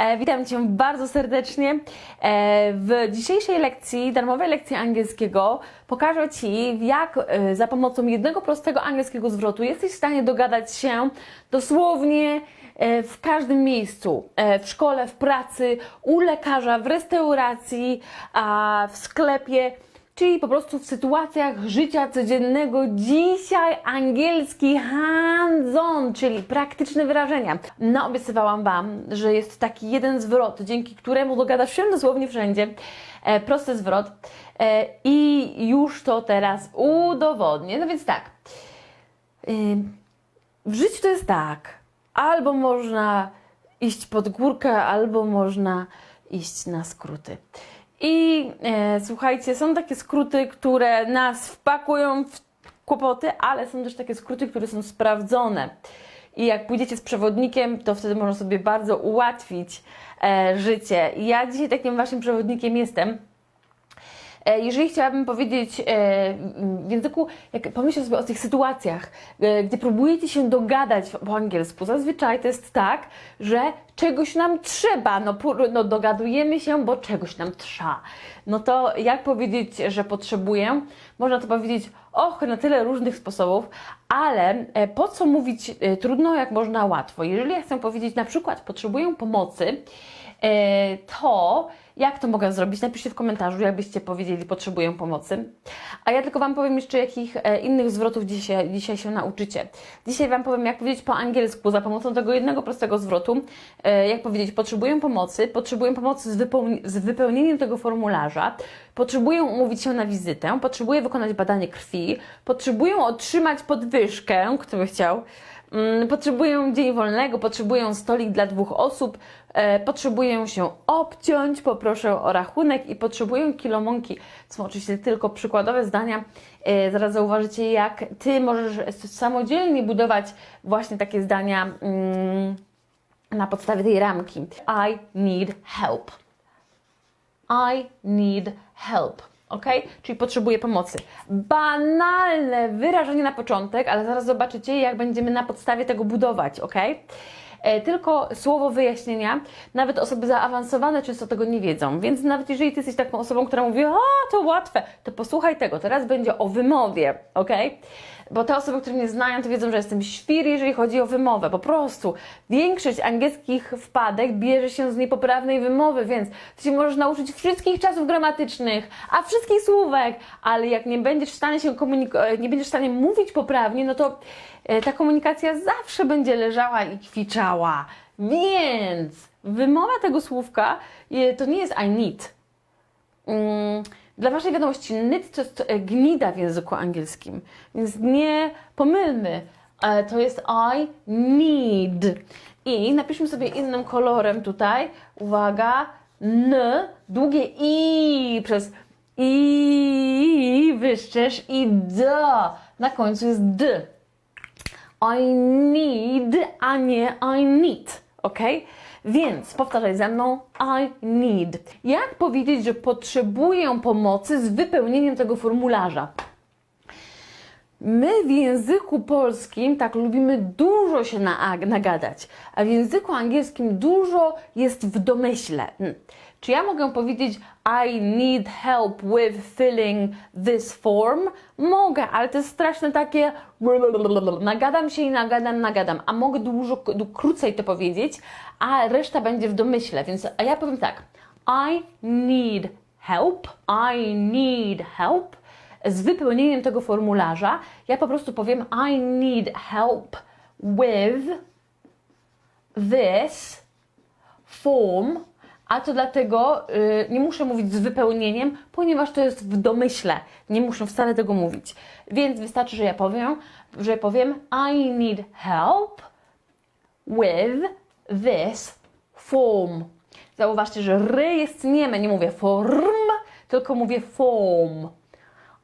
E, witam Cię bardzo serdecznie. E, w dzisiejszej lekcji, darmowej lekcji angielskiego, pokażę Ci, jak e, za pomocą jednego prostego angielskiego zwrotu jesteś w stanie dogadać się dosłownie w każdym miejscu. W szkole, w pracy, u lekarza, w restauracji, w sklepie czyli po prostu w sytuacjach życia codziennego. Dzisiaj angielski hands-on, czyli praktyczne wyrażenia. Naobiecywałam Wam, że jest taki jeden zwrot, dzięki któremu dogadasz się dosłownie wszędzie. E, prosty zwrot. E, I już to teraz udowodnię. No więc tak. Y, w życiu to jest tak. Albo można iść pod górkę, albo można iść na skróty. I e, słuchajcie, są takie skróty, które nas wpakują w kłopoty, ale są też takie skróty, które są sprawdzone. I jak pójdziecie z przewodnikiem, to wtedy można sobie bardzo ułatwić e, życie. Ja dzisiaj takim waszym przewodnikiem jestem. E, Jeżeli chciałabym powiedzieć e, w języku, jak pomyśl sobie o tych sytuacjach, e, gdzie próbujecie się dogadać po angielsku, zazwyczaj to jest tak, że czegoś nam trzeba, no, no dogadujemy się, bo czegoś nam trza. No to jak powiedzieć, że potrzebuję? Można to powiedzieć, och, na tyle różnych sposobów, ale po co mówić trudno, jak można łatwo? Jeżeli ja chcę powiedzieć na przykład, potrzebuję pomocy, to jak to mogę zrobić? Napiszcie w komentarzu, jakbyście powiedzieli, potrzebuję pomocy. A ja tylko Wam powiem jeszcze, jakich e, innych zwrotów dzisiaj, dzisiaj się nauczycie. Dzisiaj Wam powiem, jak powiedzieć po angielsku za pomocą tego jednego prostego zwrotu. E, jak powiedzieć, potrzebuję pomocy, potrzebuję pomocy z, wypełni- z wypełnieniem tego formularza, potrzebuję umówić się na wizytę, potrzebuję wykonać badanie krwi, potrzebuję otrzymać podwyżkę, kto by chciał. Mm, Potrzebuję dzień wolnego, potrzebuję stolik dla dwóch osób, e, potrzebuję się obciąć, poproszę o rachunek i potrzebuję kilomonki. To są oczywiście tylko przykładowe zdania. E, zaraz zauważycie, jak Ty możesz samodzielnie budować właśnie takie zdania mm, na podstawie tej ramki. I need help. I need help. Ok? Czyli potrzebuję pomocy. Banalne wyrażenie na początek, ale zaraz zobaczycie, jak będziemy na podstawie tego budować. Ok? E, Tylko słowo wyjaśnienia, nawet osoby zaawansowane często tego nie wiedzą, więc nawet jeżeli ty jesteś taką osobą, która mówi, a to łatwe, to posłuchaj tego, teraz będzie o wymowie, ok? Bo te osoby, które mnie znają, to wiedzą, że jestem świr, jeżeli chodzi o wymowę. Po prostu większość angielskich wpadek bierze się z niepoprawnej wymowy, więc ty się możesz nauczyć wszystkich czasów gramatycznych, a wszystkich słówek, ale jak nie będziesz w stanie się komunikować, nie będziesz w stanie mówić poprawnie, no to e, ta komunikacja zawsze będzie leżała i kwiczała. Więc wymowa tego słówka e, to nie jest I need. Dla Waszej wiadomości, need to jest e, gnida w języku angielskim, więc nie pomylmy. E, To jest I need. I napiszmy sobie innym kolorem tutaj. Uwaga. N, długie I przez I wyszczesz i D. Na końcu jest D. I need, a nie I need. Ok? Więc powtarzaj ze mną I need. Jak powiedzieć, że potrzebuję pomocy z wypełnieniem tego formularza? My w języku polskim tak lubimy dużo się na, nagadać, a w języku angielskim dużo jest w domyśle. Hmm. Czy ja mogę powiedzieć I need help with filling this form? Mogę, ale to jest straszne takie nagadam się i nagadam, nagadam, a mogę dużo krócej to powiedzieć, a reszta będzie w domyśle, więc a ja powiem tak I need help, I need help z wypełnieniem tego formularza, ja po prostu powiem I need help with this form, a to dlatego y, nie muszę mówić z wypełnieniem, ponieważ to jest w domyśle. Nie muszę wcale tego mówić. Więc wystarczy, że ja powiem, że powiem I need help with this form. Zauważcie, że ry jest nieme, nie mówię form, tylko mówię form.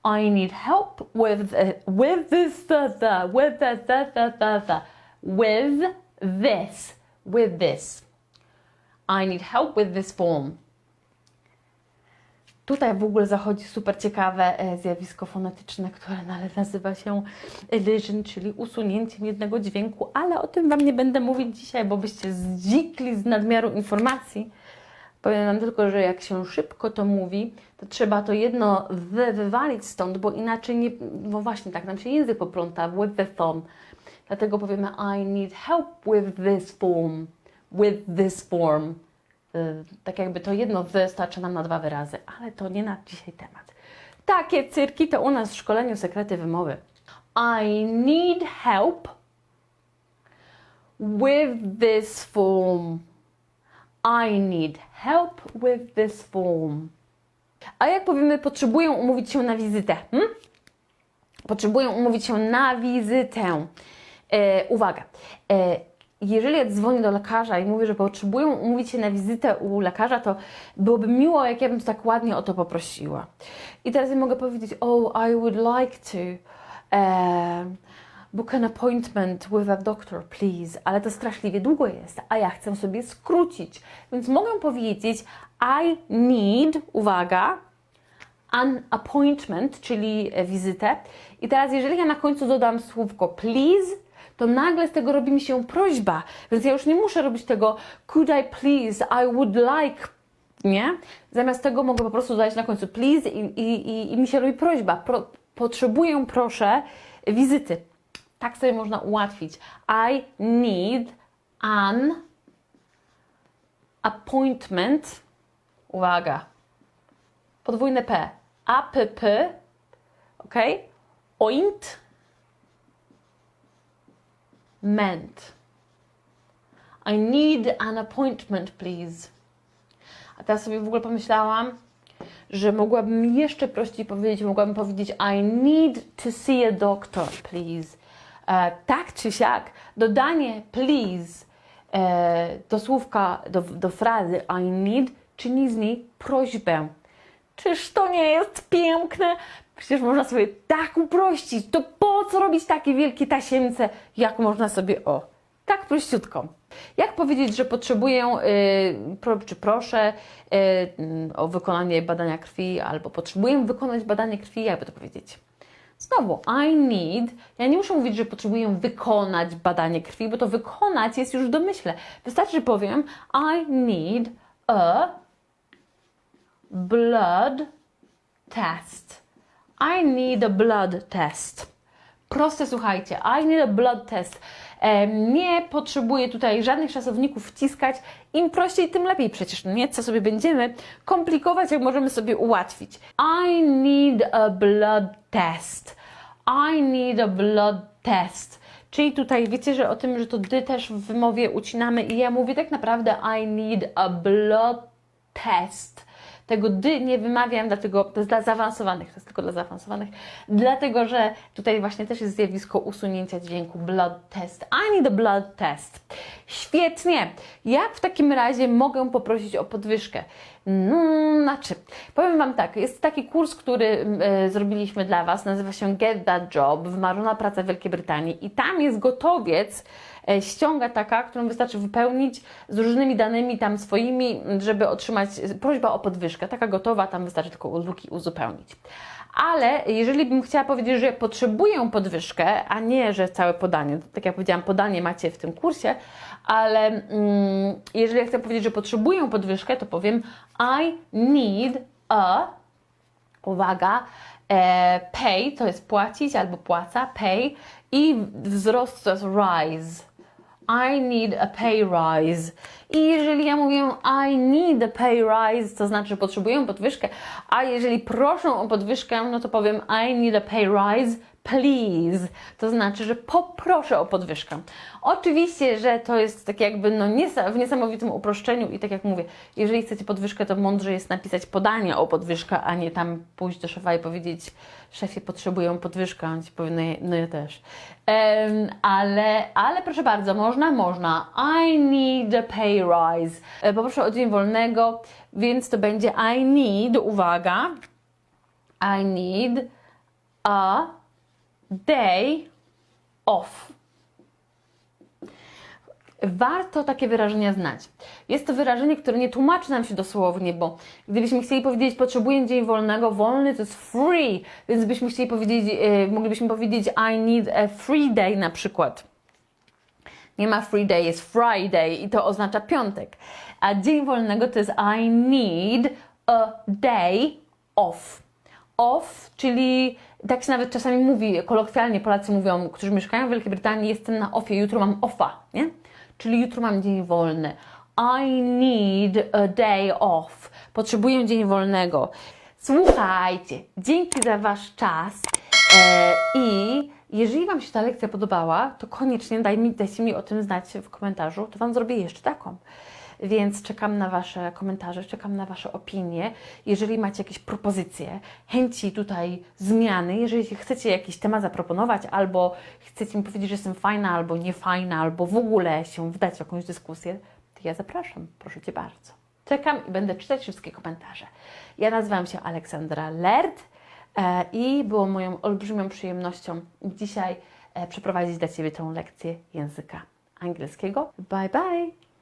I need help with with this the, with the, the, the, the, the with this with this. I need help with this form. Tutaj w ogóle zachodzi super ciekawe e, zjawisko fonetyczne, które nazywa się elision, czyli usunięciem jednego dźwięku, ale o tym Wam nie będę mówić dzisiaj, bo byście zdzikli z nadmiaru informacji. Powiem Wam tylko, że jak się szybko to mówi, to trzeba to jedno wy wywalić stąd, bo inaczej nie, no właśnie tak nam się język popląta, with the thumb. Dlatego powiemy I need help with this form, with this form. Y, Tak jakby to jedno wy starczy nam na dwa wyrazy, ale to nie na dzisiaj temat. Takie cyrki to u nas w szkoleniu sekrety wymowy. I need help with this form. I need help with this form. A jak powiemy, potrzebują umówić się na wizytę? Hmm? Potrzebują umówić się na wizytę. E, uwaga. E, jeżeli ja dzwonię do lekarza i mówię, że potrzebują umówić się na wizytę u lekarza, to byłoby miło, jak ja bym tak ładnie o to poprosiła. I teraz ja mogę powiedzieć, oh, I would like to um, book an appointment with a doctor, please. Ale to straszliwie długo jest, a ja chcę sobie skrócić. Więc mogę powiedzieć, I need, uwaga, an appointment, czyli e, wizytę. I teraz, jeżeli ja na końcu dodam słówko please, to nagle z tego robi mi się prośba. Więc ja już nie muszę robić tego could I please, I would like, nie? Zamiast tego mogę po prostu dodać na końcu please i, i, i, i mi się robi prośba. Pro, potrzebuję, proszę, wizyty. Tak sobie można ułatwić. I need an appointment. Uwaga, podwójne P. APP, ok? Oint, ment. I need an appointment, please. A teraz sobie w ogóle pomyślałam, że mogłabym jeszcze prościej powiedzieć, mogłabym powiedzieć I need to see a doctor, please. E, tak czy siak, dodanie please e, do słówka, do, do frazy I need czyni z niej prośbę. Czyż to nie jest piękne? Przecież można sobie tak uprościć. To po co robić takie wielkie tasiemce, jak można sobie o, tak prościutko. Jak powiedzieć, że potrzebuję, y, pro, czy proszę y, y, o wykonanie badania krwi, albo potrzebuję wykonać badanie krwi, jakby to powiedzieć? Znowu, I need. Ja nie muszę mówić, że potrzebuję wykonać badanie krwi, bo to wykonać jest już w domyśle. Wystarczy, że powiem I need a blood test. I need a blood test. Proste, słuchajcie. I need a blood test. Nie potrzebuję tutaj żadnych czasowników wciskać. Im prościej, tym lepiej. Przecież nie, co sobie będziemy komplikować, jak możemy sobie ułatwić. I need a blood test. I need a blood test. Czyli tutaj wiecie, że o tym, że to dy też w wymowie ucinamy i ja mówię tak naprawdę I need a blood test. Tego dy nie wymawiam, dlatego to jest dla zaawansowanych, to jest tylko dla zaawansowanych, dlatego że tutaj właśnie też jest zjawisko usunięcia dźwięku blood test. I need a blood test. Świetnie. Jak w takim razie mogę poprosić o podwyżkę? No, znaczy, powiem Wam tak, jest taki kurs, który e, zrobiliśmy dla Was, nazywa się Get That Job, wymarzona praca w Wielkiej Brytanii i tam jest gotowiec, e, ściąga taka, którą wystarczy wypełnić z różnymi danymi tam swoimi, żeby otrzymać prośba o podwyżkę. Taka gotowa, tam wystarczy tylko luki uzupełnić. Ale jeżeli bym chciała powiedzieć, że potrzebuję podwyżkę, a nie, że całe podanie, tak jak powiedziałam, podanie macie w tym kursie, ale mm, jeżeli chcę powiedzieć, że potrzebuję podwyżkę, to powiem I need a, uwaga, e, pay to jest płacić albo płaca, pay i wzrost to jest rise. I need a pay rise. I jeżeli ja mówię I need a pay rise, to znaczy, że potrzebuję podwyżkę, a jeżeli proszę o podwyżkę, no to powiem I need a pay rise, please. To znaczy, że poproszę o podwyżkę. Oczywiście, że to jest tak jakby no w niesamowitym uproszczeniu i tak jak mówię, jeżeli chcecie podwyżkę, to mądrze jest napisać podanie o podwyżkę, a nie tam pójść do szefa i powiedzieć szefie, potrzebuję podwyżkę, on ci powie, no no ja też. Em, ale, ale proszę bardzo, można, można. I need a pay rise. E, Poproszę o dzień wolnego, więc to będzie I need, uwaga, I need a day off. warto takie wyrażenia znać. Jest to wyrażenie, które nie tłumaczy nam się dosłownie, bo gdybyśmy chcieli powiedzieć potrzebuję dzień wolnego, wolny to jest free, więc byśmy chcieli powiedzieć, e, moglibyśmy powiedzieć I need a free day na przykład. Nie ma free day, jest Friday i to oznacza piątek. A dzień wolnego to jest I need a day off. Off, czyli tak się nawet czasami mówi, kolokwialnie Polacy mówią, którzy mieszkają w Wielkiej Brytanii, jestem na offie, jutro mam offa, nie? Czyli jutro mam dzień wolny. I need a day off. Potrzebuję dzień wolnego. Słuchajcie, dzięki za Wasz czas e, i jeżeli Wam się ta lekcja podobała, to koniecznie daj mi, dajcie mi o tym znać w komentarzu, to Wam zrobię jeszcze taką. Więc czekam na Wasze komentarze, czekam na Wasze opinie. Jeżeli macie jakieś propozycje, chęci tutaj zmiany, jeżeli chcecie jakiś temat zaproponować, albo chcecie mi powiedzieć, że jestem fajna, albo niefajna, albo w ogóle się wdać w jakąś dyskusję, to ja zapraszam, proszę Cię bardzo. Czekam i będę czytać wszystkie komentarze. Ja nazywam się Aleksandra Lert e, i było moją olbrzymią przyjemnością dzisiaj e, przeprowadzić dla Ciebie tę lekcję języka angielskiego. Bye bye!